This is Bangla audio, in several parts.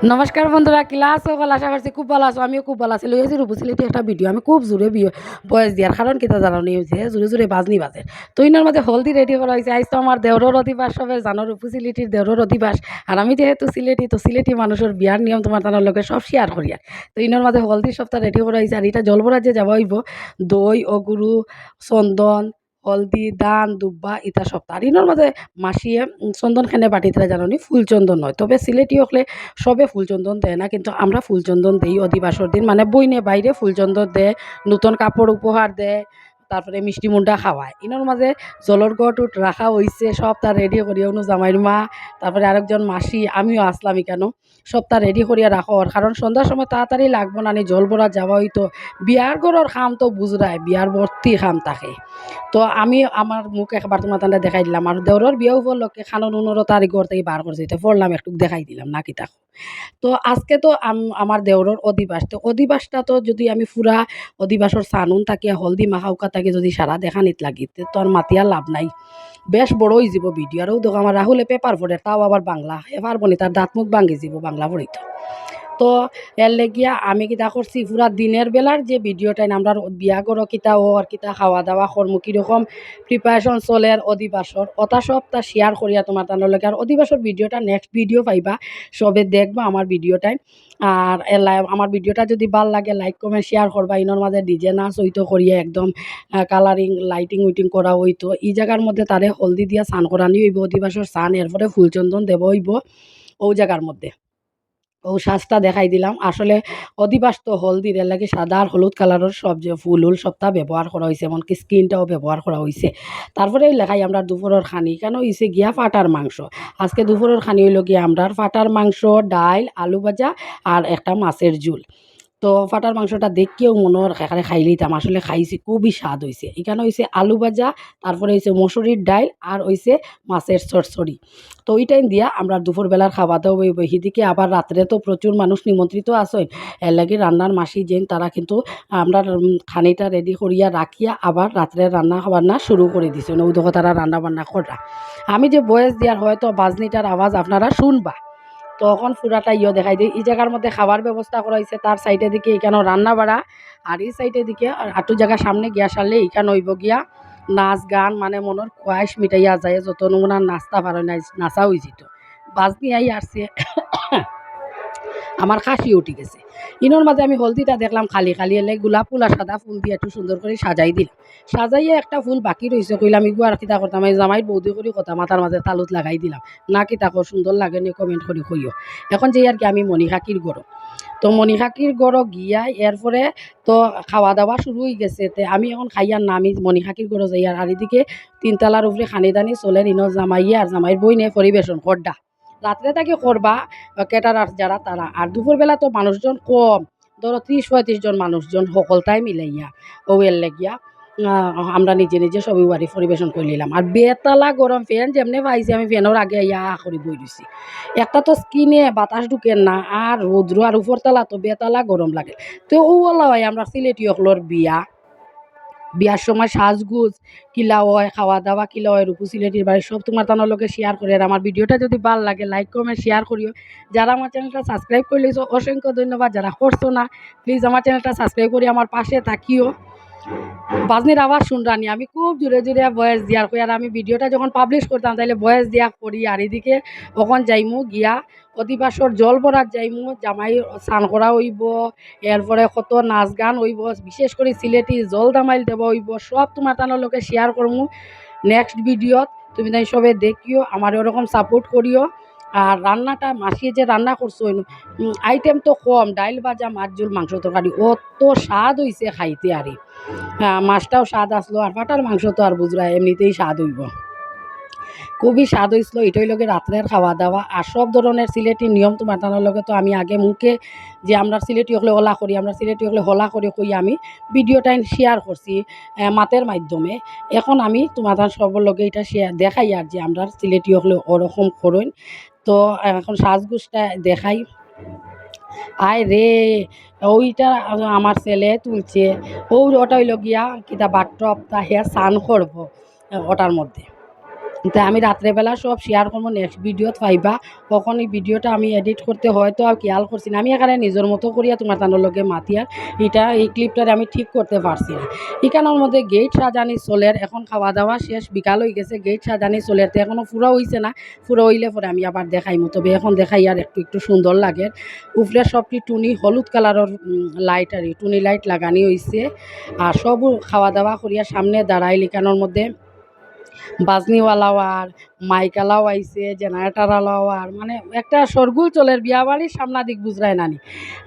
নমস্কার বন্ধুরা ক্লাস সকল আশা করছি খুব ভালো আছো, আমিও খুব ভালো আছি। লইয়াছি রূপসিলিতে একটা ভিডিও আমি খুব জোরে বিয়ে- বয়স দিয়ার কারণ কিতা জানো নি হয়েছে জোরে জোরে বাজনি বাজে। তো ইনার মধ্যে হলদি রেডি করা হয়েছে আজ তো আমার দেওরর অধিবাস সবে জানো রূপসিলিটির দেওরর অধিবাস। আর আমি যেহেতু সিলেটি তো সিলেটি মানুষের বিয়ার নিয়ম তোমার তার লোকে সব শেয়ার করি আর তো ইনার মধ্যে হলদি সপ্তাহ রেডি করা হয়েছে আর এটা জলবরা যে যাওয়া হইব দই অগুরু চন্দন হলদি দান দুব্বা ইতা সব। তার ইনোর মাঝে মাসিয়ে চন্দন চন্দন বাটি বাটিতে জানি ফুল চন্দন নয়। তবে সিলেটি হলে সবে ফুলচন্দন দেয় না, কিন্তু আমরা ফুলচন্দন দিই অধিবাসর দিন। মানে বইনে বাইরে ফুলচন্দন দেয়, নতুন কাপড় উপহার দেয় তারপরে মিষ্টি মুন্ডা খাওয়ায়। ইনোর মাঝে জলর গটুট রাখা হইছে সব তার রেডি করিয়া অনু জামাইর মা, তারপরে আরেকজন মাসি, আমিও আসলাম কেন সব তার রেডি করিয়া রাখো কারণ সন্ধ্যার সময় তাড়াতাড়ি লাগবো না নি জল ভরা যাওয়া হইতো বিয়ার ঘরের খাম তো বুঝরায় বিয়ার ভর্তি খাম তাকে। তো আমি আমার মুখ একবার তোমার তান্ডা দেখাই দিলাম আর দেওরের বিয়ে উপলক্ষে খানন উনোরও তারিখ ঘর থেকে বার করছে পড়লাম একটু দেখাই দিলাম না কি তাকো। তো আজকে তো আম- আমার দেওরর অধিবাস। তো অধিবাসটা তো যদি আমি ফুরা অধিবাসর সানুন তাকে, হলদি মাখাউকা তাকে যদি সারা দেখানিত লাগি, তে তো আর মাতিয়া লাভ নাই। বেশ বড় হয়ে যাব ভিডিও আরও দেখো, আমার রাহুলে পেপার পড়ে, তাও আবার বাংলা। এবার বনি তার দাঁত মুখ ভাঙি যাব বাংলা পড়িত। তো এর লেগিয়া আমি কিতা করছি, পুরা দিনের বেলার যে ভিডিওটাই আমরা বিয়া করো কিতা ও আর কিতা, খাওয়া দাওয়া কর্ম কীরকম প্রিপারেশন চলে আর অধিবাসর অতা সব তা শেয়ার করিয়া তোমার তার লগে আর অধিবাসর ভিডিওটা নেক্সট ভিডিও পাইবা সবে দেখবা আমার ভিডিওটাই আর আমার ভিডিওটা যদি ভালো লাগে লাইক কমেন্ট শেয়ার করবা ইনোর মাঝে ডিজে নাচ হইতো করিয়া একদম কালারিং লাইটিং উইটিং করা হইতো এই জায়গার মধ্যে তারে হলদি দিয়া স্নান করানি হইব অধিবাসর স্নান এরপরে ফুলচন্দন দেব হইব ও জায়গার মধ্যে। ও সাজটা দেখাই দিলাম। আসলে অধিবাস তো হলদির লাগে সাদা আর হলুদ কালারের সব যে ফুল, উল সবটা ব্যবহার করা হয়েছে এমনকি স্কিনটাও ব্যবহার করা হয়েছে তারপরে লেখাই আমরা দুপুরের খানি। কেন হয়েছে গিয়া ফাটার মাংস? আজকে দুপুরের খানি হইল গিয়া আমরা ফাটার মাংস, ডাইল, আলু ভাজা আর একটা মাছের ঝুল। তো ফাটার মাংসটা দেখিয়েও মনের এখানে খাই লিতাম আসলে খাইছি, খুবই স্বাদ হয়েছে এখানে হয়েছে আলু ভাজা, তারপরে হয়েছে মসুরির ডাইল আর হয়েছে মাছের সরসরি তো ওই টাইম দিয়া আমরা দুপুরবেলার খাওয়া দাওয়া হইব। সেদিকে আবার রাত্রে তো প্রচুর মানুষ নিমন্ত্রিত আসেন এর লাগে রান্নার মাসি যেন, তারা কিন্তু আমরা খানিটা রেডি করিয়া রাখিয়া আবার রাত্রে রান্না বান্না শুরু করে দিছেন ওই তারা রান্না বান্না করা। আমি যে বয়স দেওয়ার হয়তো বাজনিটার আওয়াজ আপনারা শুনবা। তখন পুরাটা ইয়ে দেখাই দিই। এই জায়গার মধ্যে খাবার ব্যবস্থা করা হয়েছে, তার সাইডে দিকে এখানে রান্না বাড়া, আর এই সাইডের দিকে আটু জায়গা সামনে গিয়া সারলে এখানে হইব গিয়া নাচ গান মানে মনের খোয়াইশ মিটাইয়া যায়, যত নমুনা নাস্তা পারে নাচা হয়েছে তো। বাজনি আই আসছে। আমার কাশি উঠে গেছে। ইনোর মাঝে আমি হলদিটা দেখলাম খালি খালি এলে গোলাপ ফুল আর সাদা ফুল দিয়ে একটু সুন্দর করে সাজাই দিলাম। সাজাইয়ে একটা ফুল বাকি রয়েছে কইলাম আমি আর কিতা করতাম? এই জামাইর বৌদি করি কথা মাথার মাঝে তালুত লাগাই দিলাম। না কিতা কর, সুন্দর লাগে নি কমেন্ট করি কইও। এখন যে আর কি আমি মণিখাকির গড়। তো মণিখাকির গড় গিয়া এরপরে তো খাওয়া দাওয়া শুরু হয়ে গেছে। তে আমি এখন খাইয়ার না, আমি মণিখাকির গড় যাই আর এদিকে তিনতলার উপরে খানি দানি চলে, ইনো জামাইয়ে আর জামাইয়ের বই নিয়ে পরিবেশন করডা। রাত্রে তাকে করবা কেটারার যারা তারা। আর দুপুরবেলা তো মানুষজন কম। ধরো ত্রিশ পঁয়ত্রিশ জন মানুষজন সকলটাই মিলাইয়া ও এর লেগিয়া আমরা নিজে নিজে সবই বাড়ি পরিবেশন করে নিলাম। আর বেতলা গরম ফ্যান যেমনি পাইছি, আমি ফ্যানের আগে ইয়া করে বই দিছি একটা তো স্কিনে বাতাস ঢুকেন না, আর রৌদ্র আর উপরতলা তো বেতালা গরম লাগে। তো ও হয় আমরা সিলেটি অকলর বিয়া। বিয়ার সময় সাজগুজ, কিলা হয় খাওয়া দাওয়া কিলা হয়, রূপু সিলেটির বাড়ি, সব তোমার তানোর লোকে শেয়ার করে। আর আমার ভিডিওটা যদি ভালো লাগে লাইক কমেন্ট শেয়ার করিও। যারা আমার চ্যানেলটা সাবস্ক্রাইব করে লিছো, অসংখ্য ধন্যবাদ। যারা করছ না প্লিজ আমার চ্যানেলটা সাবস্ক্রাইব করে আমার পাশে থাকিও। বাজনির আওয়াজ শুনরানি আমি খুব জোরে জোরে বয়স দিয়ার কই, আর আমি ভিডিওটা যখন পাবলিশ করতাম তাহলে বয়স দিয়া করি, আর এদিকে তখন যাইমু গিয়া অধিবাসর জল ভরার যাইমু, জামাই স্নান করা হইব, এরপরে কত নাচ গান হইব, বিশেষ করে সিলেটি জল দামাইল দেব হইব, সব তোমার তানোর লোকে শেয়ার করমু। নেক্সট ভিডিওত তুমি তাই সবে দেখিও, আমার ওরকম সাপোর্ট করিও। আর রান্নাটা মাসিয়ে যে রান্না করছ আইটেম তো কম, ডাইল ভাজা মাছ ঝোল মাংস তরকারি, অত স্বাদ হইছে খাইতে আরে। হ্যাঁ মাছটাও স্বাদ আসলো আর পাটার মাংস তো আর বুঝরা এমনিতেই স্বাদ হইব। খুবই স্বাদ হয়েছিল এটাই লগে রাত্রের খাওয়া দাওয়া আর সব ধরনের সিলেটি নিয়ম তোমার তানোর লগে তো আমি আগে মুখে যে আমরা সিলেটি হলে হলা করি, আমরা সিলেটি হলে হলা করে কই আমি ভিডিওটা শেয়ার করছি মাতের মাধ্যমে। এখন আমি তোমার তার সবার লগে এটা শেয়ার দেখাই আর যে আমরা সিলেটি হলে ওরকম করইন তো এখন সাজগুজটা দেখাই। আয় রে, ওইটা আমার ছেলে তুলছে। ওর ওটা হইল গিয়া কিতা বাট্টপ তা হেয়া স্নান করব, ওটার মধ্যে। তাই আমি রাত্রেবেলা সব শেয়ার করব নেক্সট ভিডিওত পাইবা। কখন এই ভিডিওটা আমি এডিট করতে হয়তো আর খেয়াল করছি না। আমি এখানে নিজের মতো করিয়া তোমার তানোর লগে মাতিয়ার এটা এই ক্লিপটারে আমি ঠিক করতে পারছি না। এখানের মধ্যে গেট সাজানি চলের, এখন খাওয়া দাওয়া শেষ, বিকাল হয়ে গেছে, গেট সাজানি চলের তো এখনও পুরো হইছে না। পুরো হইলে পরে আমি আবার দেখাইমু। তবে এখন দেখাই আর একটু একটু সুন্দর লাগে। উপরে সবটি টুনি, হলুদ কালারের লাইট আর টুনি লাইট লাগানি হয়েছে আর সব খাওয়া দাওয়া করিয়া সামনে দাঁড়াইল লিখানোর মধ্যে। বাজনিওয়ালাও আর মাইকালাও আইছে, জেনারেটারওয়ালাও আর মানে একটা সরগুল চলের বিয়া সামনা দিক বুঝরাই নানি।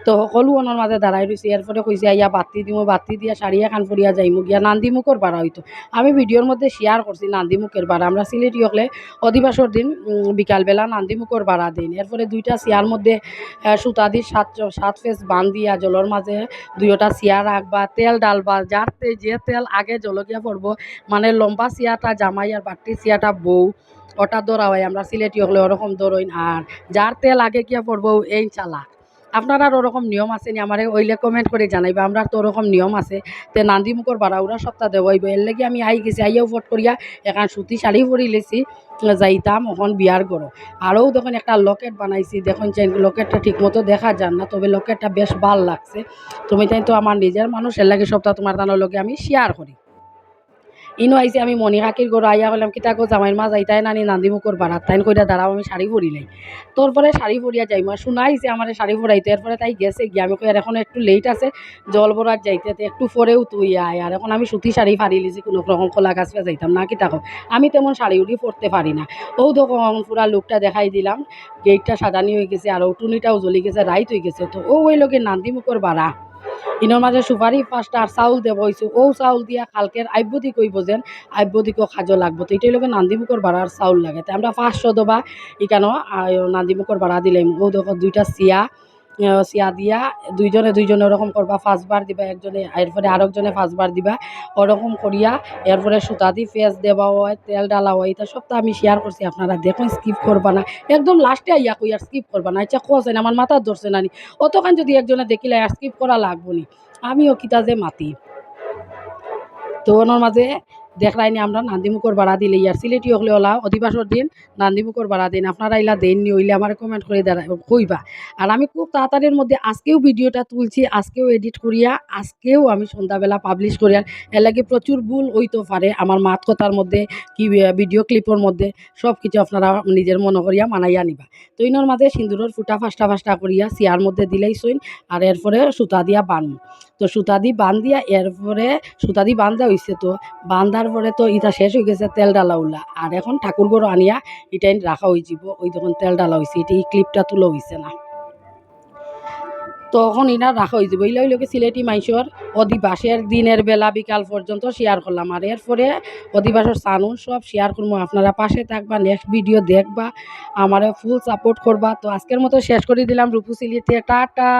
তো সকলো ওনার মাঝে দাঁড়াই রয়েছে এরপরে কইছে, আইয়া বাতি দিমু, বাতি দিয়া শাড়ি এখান ফুরিয়া যাইমু, গিয়া নান্দিমুখর বাড়া হইতো। আমি ভিডিওর মধ্যে শেয়ার করছি নান্দিমুখের বাড়া। আমরা সিলেটি হকলে অধিবাসর দিন বিকালবেলা নান্দিমুখর বাড়া দিন। এরপরে দুইটা চেয়ার মধ্যে সুতা দি সাত সাত ফেস বান দিয়া জলের মাঝে দুইটা চেয়ার রাখবা তেল ডালবা, যার যে তেল আগে জলকিয়া পড়ব মানে লম্বা চিয়াটা জামাই আর বাট্টি চিয়াটা বউ। ওটা দৌড়া হয়, আমরা সিলেটি হলে ওরকম দৌড়ইন আর যার তেল আগে কিয়া পড়ব এই চালা আপনার ওরকম নিয়ম আছে নি? আমার ওইলে কমেন্ট করে জানাইবা, আমরা তো ওরকম নিয়ম আছে। তে নান্দিমুখর বাড়া ওরা সপ্তাহ দেবইব এর লাগি আমি আই গেছি, আইয়াও ফট করিয়া এখন সুতি শাড়ি পরি লেছি। যাইতাম এখন বিয়ার করো আরও দেখুন একটা লকেট বানাইছি, দেখুন যে লকেটটা ঠিক মতো দেখা যান না, তবে লকেটটা বেশ ভালো লাগছে। তুমি তাই তো আমার নিজের মানুষ, এর লাগে সপ্তাহ তোমার তানোর লগে আমি শেয়ার করি। ইনো আইসি আমি মণি কাকির গরু আইয়া বললাম কিতা গো জামাইর মা যাইতাই নানি নান্দি মুখর বাড়াত তাইন কইরা দাঁড়াও আমি শাড়ি পরিলাই তোর পরে শাড়ি পরিয়া যাই মা শোনা আইসি আমার শাড়ি পরাইতে এরপরে তাই গেছে গিয়ে আমি কই আর এখন একটু লেট আছে জল ভরার যাইতে একটু পরেও তুই আয় আর এখন আমি সুতি শাড়ি ফাড়ি লিছি কোনো রকম খোলা গাছ যাইতাম না কি তাকো আমি তেমন শাড়ি উড়ি পরতে পারি না ও তখন পুরা লুকটা দেখাই দিলাম গেটটা সাজানি হয়ে গেছে আর টুনিটাও জ্বলি গেছে রাইত হয়ে গেছে তো ও ওই লোকের নান্দি মুখর বাড়া ইনোর মাঝে সুপারি পাঁচটা আর চাউল দেব হয়েছে ও চাউল দিয়া কালকের আব্যদি কইব যেন আইব্যদিকও খাজো লাগবো। তো এটাই লোকের নান্দিমুখর ভাড়া আর চাউল লাগে। তো আমরা পাঁচশো দবা ইকানো নান্দিমুখর ভাড়া দিলাম ও দেখো দুইটা চিয়া। চিয়া দিয়া, দুইজনে দুইজনে ওরকম করবা পাঁচবার দিবা একজনে, এরপরে আরেকজনে পাঁচবার দিবা, ওরকম করিয়া, এরপরে সুতা দি, পেঁয়াজ দেওয়া হয়, তেল ডালা হয়, এটা সবটা আমি শেয়ার করছি আপনারা দেখুন স্কিপ করবা না। একদম লাস্টে আইয়া কই আর স্কিপ করবা না আচ্ছা কোস আমার মাথা ধরছে নানি অতখান যদি একজনে দেখিলে আর স্কিপ করা লাগবো নি। আমিও কিতা যে মাতি। তো ওনার মাঝে দেখলাইনি আমরা নান্দিমুখর বাড়া দিলে। ইয়ার সিলেটি হলে ওলা অধিবাসর দিন নান্দিমুখর বাড়া দিন। আপনারা ইলা দেননি হইলে আমার কমেন্ট করে কইবা। আর আমি খুব তাড়াতাড়ির মধ্যে আজকেও ভিডিওটা তুলছি, আজকেও এডিট করিয়া আজকেও আমি সন্ধ্যাবেলা পাবলিশ করিয়া এর লাগে প্রচুর ভুল হইতে পারে আমার মাত কথার মধ্যে, কি ভিডিও ক্লিপের মধ্যে সব কিছু আপনারা নিজের মনে করিয়া মানাইয়া নিবা। তো ইনোর মাঝে সিন্দুরের ফুটা ফাস্টা ফাস্টা করিয়া চিয়ার মধ্যে দিলেই সইন আর এরপরে সুতা দিয়া বান। তো সুতা দিয়া এরপরে সুতা দি বান্ধা হইছে তো। বান্ধার পরে তো ইটা শেষ হয়ে গেছে তেল ডালা উল্লা আর এখন ঠাকুর গরু আনিয়া ইটাই রাখা হয়ে যাব ওই তখন তেল ডালা হয়েছে এটা এই ক্লিপটা তুলো হয়েছে না। তখন ইনা রাখা হয়ে যাব এইলা হইলকে সিলেটি মাইসর অধিবাসের দিনের বেলা বিকাল পর্যন্ত শেয়ার করলাম। আর এরপরে অধিবাসের সানুন সব শেয়ার করব আপনারা পাশে থাকবা নেক্সট ভিডিও দেখবা, আমারে ফুল সাপোর্ট করবা। তো আজকের মতো শেষ করে দিলাম। রূপু সিলিতে টাটা!